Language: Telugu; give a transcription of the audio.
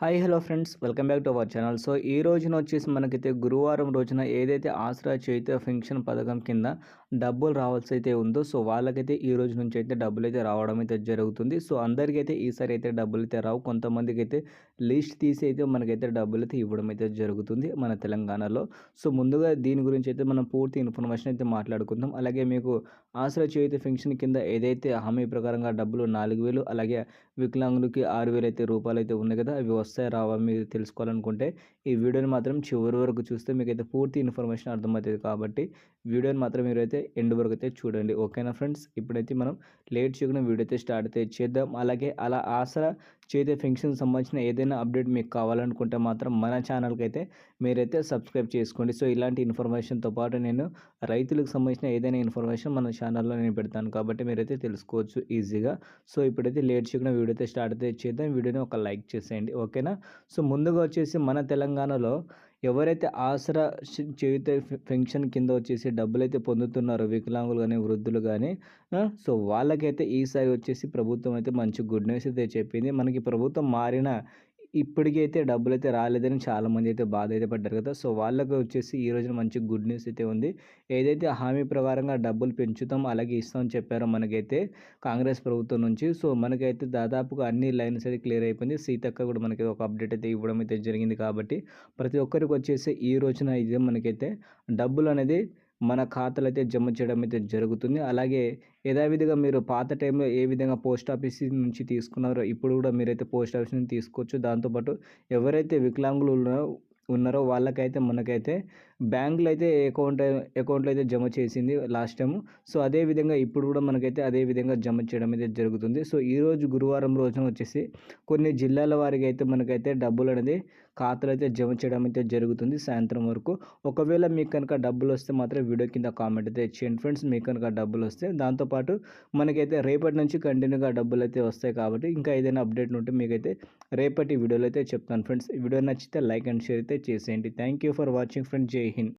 Hi hello friends. Welcome back to our channel. So ఈ రోజున వచ్చేసి మనకైతే గురువారం రోజున ఏదైతే ఆసరా చేయితే ఫంక్షన్ పథకం కింద డబ్బులు రావాల్సి అయితే ఉందో సో వాళ్ళకైతే ఈ రోజు నుంచి అయితే డబ్బులు అయితే రావడం అయితే జరుగుతుంది. సో అందరికైతే ఈసారి అయితే డబ్బులు అయితే రావు. కొంతమందికి అయితే లిస్ట్ తీసి అయితే మనకైతే డబ్బులు అయితే ఇవ్వడం అయితే జరుగుతుంది మన తెలంగాణలో. సో ముందుగా దీని గురించి అయితే మనం పూర్తి ఇన్ఫర్మేషన్ అయితే మాట్లాడుకుందాం. అలాగే మీకు ఆసరా చేయితే ఫెన్షన్ కింద ఏదైతే హామీ ప్రకారంగా డబ్బులు నాలుగు వేలు అలాగే వికలాంగులకి ఆరు వేలు అయితే రూపాయలు అయితే ఉన్నాయి కదా అవి వస్తాయి రావా మీరు తెలుసుకోవాలనుకుంటే ఈ వీడియోని మాత్రం చివరి వరకు చూస్తే మీకైతే పూర్తి ఇన్ఫర్మేషన్ అర్థమవుతుంది. కాబట్టి వీడియోని మాత్రం మీరైతే ఎండ్ వరకు అయితే చూడండి. ఓకేనా ఫ్రెండ్స్? ఇప్పుడైతే మనం లేట్ చేయకుండా వీడియో అయితే స్టార్ట్ అయితే చేద్దాం. అలాగే అలా ఆసరా చేతే ఫంక్షన్ సంబంధించిన ఏదైనా అప్డేట్ మీకు కావాలనుకుంటే మాత్రం మన ఛానల్కి అయితే మీరైతే సబ్స్క్రైబ్ చేసుకోండి. సో ఇలాంటి ఇన్ఫర్మేషన్తో పాటు నేను రైతులకు సంబంధించిన ఏదైనా ఇన్ఫర్మేషన్ మన ఛానల్లో నేను పెడతాను కాబట్టి మీరైతే తెలుసుకోవచ్చు ఈజీగా. సో ఇప్పుడైతే లేట్ చేయకుండా వీడియో అయితే స్టార్ట్ అయితే చేద్దాం. వీడియోని ఒక లైక్ చేసేయండి. ఓకేనా? సో ముందుగా వచ్చేసి మన తెలంగాణలో ఎవరైతే ఆసరా చేయుత పెన్షన్ కింద వచ్చేసి డబ్బులు అయితే పొందుతున్నారో వికలాంగులు కానీ వృద్ధులు కానీ సో వాళ్ళకైతే ఈసారి వచ్చేసి ప్రభుత్వం అయితే మంచి గుడ్ న్యూస్ అయితే చెప్పింది. మనకి ప్రభుత్వం మారిన ఇప్పటికైతే డబ్బులు అయితే రాలేదని చాలామంది అయితే బాధ అయితే పడ్డారు కదా! సో వాళ్ళకి వచ్చేసి ఈ రోజున మంచి గుడ్ న్యూస్ అయితే ఉంది. ఏదైతే హామీ ప్రకారంగా డబ్బులు పెంచుతాం అలాగే ఇస్తామని చెప్పారో మనకైతే కాంగ్రెస్ ప్రభుత్వం నుంచి. సో మనకైతే దాదాపుగా అన్ని లైన్స్ అయితే క్లియర్ అయిపోయింది. సీతక్క కూడా మనకి ఒక అప్డేట్ అయితే ఇవ్వడం అయితే జరిగింది కాబట్టి ప్రతి ఒక్కరికి వచ్చేసి ఈ రోజున అయితే మనకైతే డబ్బులు అనేది మన ఖాతాలు అయితే జమ చేయడం అయితే జరుగుతుంది. అలాగే యథావిధిగా మీరు పాత టైంలో ఏ విధంగా పోస్ట్ ఆఫీస్ నుంచి తీసుకున్నారో ఇప్పుడు కూడా మీరైతే పోస్ట్ ఆఫీస్ నుంచి తీసుకోవచ్చు. దాంతోపాటు ఎవరైతే వికలాంగులు ఉన్నారో ఉన్నారో వాళ్ళకైతే మనకైతే బ్యాంకులో అయితే అకౌంట్ అకౌంట్లో అయితే జమ చేసింది లాస్ట్ టైం సో అదే విధంగా ఇప్పుడు కూడా మనకైతే అదే విధంగా జమ చేయడం అయితే జరుగుతుంది. సో ఈరోజు గురువారం రోజున వచ్చేసి కొన్ని జిల్లాల వారికి అయితే మనకైతే డబ్బులు అనేది ఖాతాలు అయితే జమ చేయడం అయితే జరుగుతుంది సాయంత్రం వరకు. ఒకవేళ మీకు కనుక డబ్బులు వస్తే మాత్రం వీడియో కింద కామెంట్ అయితే చేయండి ఫ్రెండ్స్. మీకు కనుక డబ్బులు వస్తే దాంతోపాటు మనకైతే రేపటి నుంచి కంటిన్యూగా డబ్బులు అయితే వస్తాయి కాబట్టి ఇంకా ఏదైనా అప్డేట్ ఉంటే మీకైతే రేపటి వీడియోలో అయితే చెప్తాను ఫ్రెండ్స్. వీడియో నచ్చితే లైక్ అండ్ షేర్ అయితే చేసేయండి. Thank you for watching friends. జై லேகின்